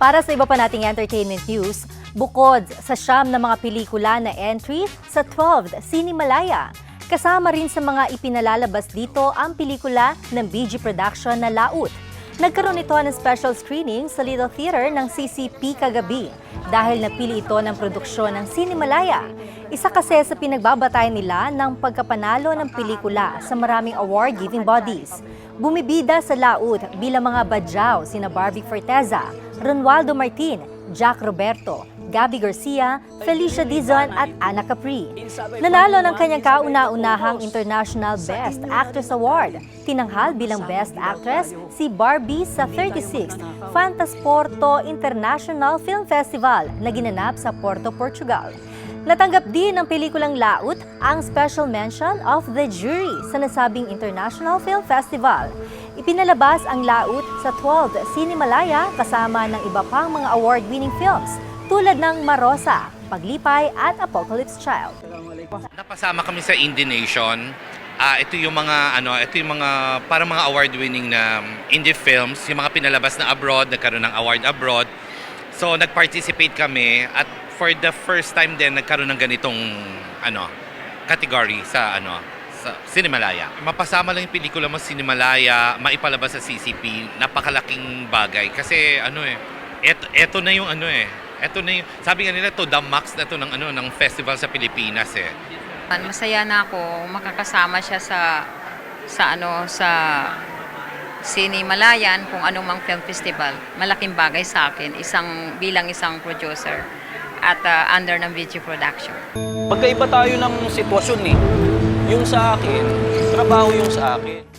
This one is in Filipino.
Para sa iba pa nating entertainment news, bukod sa siyam na mga pelikula na entry sa 12th Cinemalaya, kasama rin sa mga ipinalalabas dito ang pelikula ng BG Production na Laut. Nagkaroon ito ng special screening sa Little Theater ng CCP kagabi dahil napili ito ng produksyon ng Cinemalaya. Isa kasi sa pinagbabatayan nila ng pagkapanalo ng pelikula sa maraming award-giving bodies. Bumibida sa laut bilang mga badyaw sina Barbie Forteza, Ronaldo Martin, Jack Roberto, Gabby Garcia, Felicia Dizon at Ana Capri. Nanalo ng kanyang kauna-unahang International Best Actress Award. Tinanghal bilang Best Actress si Barbie sa 36th Fantasporto International Film Festival na ginanap sa Porto, Portugal. Natanggap din ng pelikulang Laut ang Special Mention of the Jury sa nasabing International Film Festival. Ipinalabas ang Laut sa 12th Cinemalaya kasama ng iba pang mga award-winning films tulad ng Marosa, Paglipay at Apocalypse Child. Napasama kami sa Indie Nation. Ah, ito yung mga ano, ito yung mga para mga award-winning na indie films, yung mga pinalabas na abroad, nagkaroon ng award abroad. So nag-participate kami at for the first time din nagkaroon ng ganitong ano, category sa ano, sa Cinemalaya. Mapasama lang yung pelikula mo sa Cinemalaya, maipalabas sa CCP, napakalaking bagay kasi ano eh, eto, eto na yung ano eh, eto na yung, sabi nga nila to the max na to ng ano ng festival sa Pilipinas eh. Masaya na ako makakasama siya sa sa ano sa Sini Malayan kung anong mang film festival. Malaking bagay sa akin isang bilang isang producer at uh, under ng VG Production. Magkaiba tayo ng sitwasyon eh. Yung sa akin, trabaho yung sa akin.